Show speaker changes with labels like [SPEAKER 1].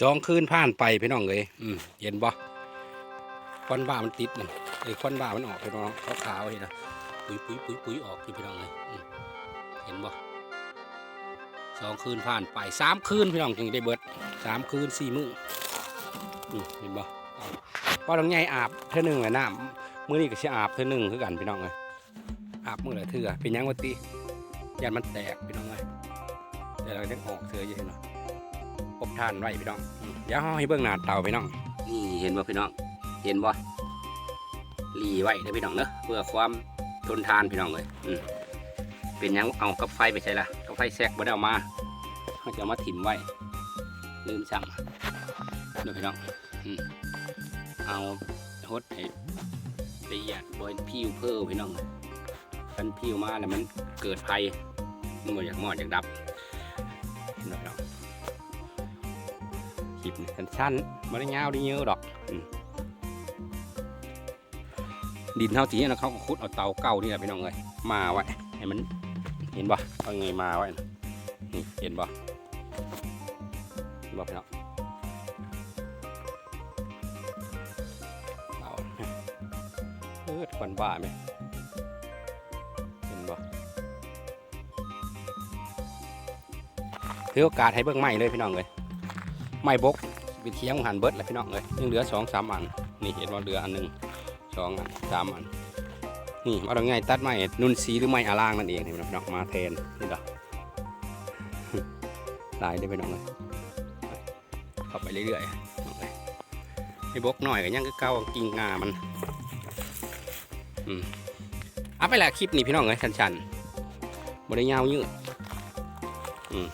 [SPEAKER 1] สองคืนผ่านไปพี่น้องเลยอืมเห็นบ่ควันบ้ามันติดมันไอ้ยควันบ้ามันออกพี่น้องขาวๆเห็นนะปุยปุยปุยปุยออกที่พี่น้องเลยเห็นบ่สองคืนผ่านไปสามคืนพี่น้องจึงได้เบิดสามคืนสี่มื้อเห็นบ่เอาป้าต้องใหญ่อาบเท่านึงเลยน้ำมื้อนี้ก็สิอาบเท่านึงคือกันพี่น้องเลยอาบมื้อละเทื่อเป็นยังวะติยันมันแตกพี่น้องเลยเดี๋ยวเราจะออกเทื่ออยู่เห็นเนาะพบทานไว้พี่น้องอืมเดี๋ยวเราให้เบื้องหน้าเตาพี่น้อง นี่เห็นบ่พี่น้อง เห็นบ่หลีไว้เด้อพี่น้องเนอะเพื่อความทนทานพี่น้องเลยอืมเป็นหยังเอากับไฟไปใช่ละกับไฟแซกบ่ได้เอามาเขาจะเอามาถิ่มไว้ลืมสั่งเด้อพี่น้องอืมเอาฮดให้ละเอียดบนผิวเพิ่มพี่น้องกันผิวมาแล้วมันเกิดภัยมันบ่อยากมอดอยากดับ ลิปสั้นๆไม่ได้ยาวได้เยอะดอกดินเท่าทีนะเขาก็ขุดเอาเตาเก่านี่แหละพี่น้องเลยมาไว้ให้มันเห็นบ่เอาไงมาไว้นะนี่เห็นบ่เห็นบ่พี่น้องเอาเออควันบ้าไหมเห็นบ่ถือโอกาสให้เบิ่งใหม่เลยพี่น้องเลย ไม่บกไปเที่ยงหันเบิดแล้วพี่น้องเลยยังเหลือสองสามอัน นี่เห็นว่าเหลืออันหนึ่งสองอันสามอัน นี่มาตรงไงตัดไม้นุ่นสีหรือไม้อาล่างนั่นเองนี่พี่น้องมาแทนนี่ดอกลายได้ไปน้องเลยเข้าไปเรื่อยๆน้องเลยให้บกหน่อยก็ยังก็เก้ากิ่งงามันอืมเอาไปแหละคลิปนี้พี่น้องเลยชันๆบริยาวยืดอืม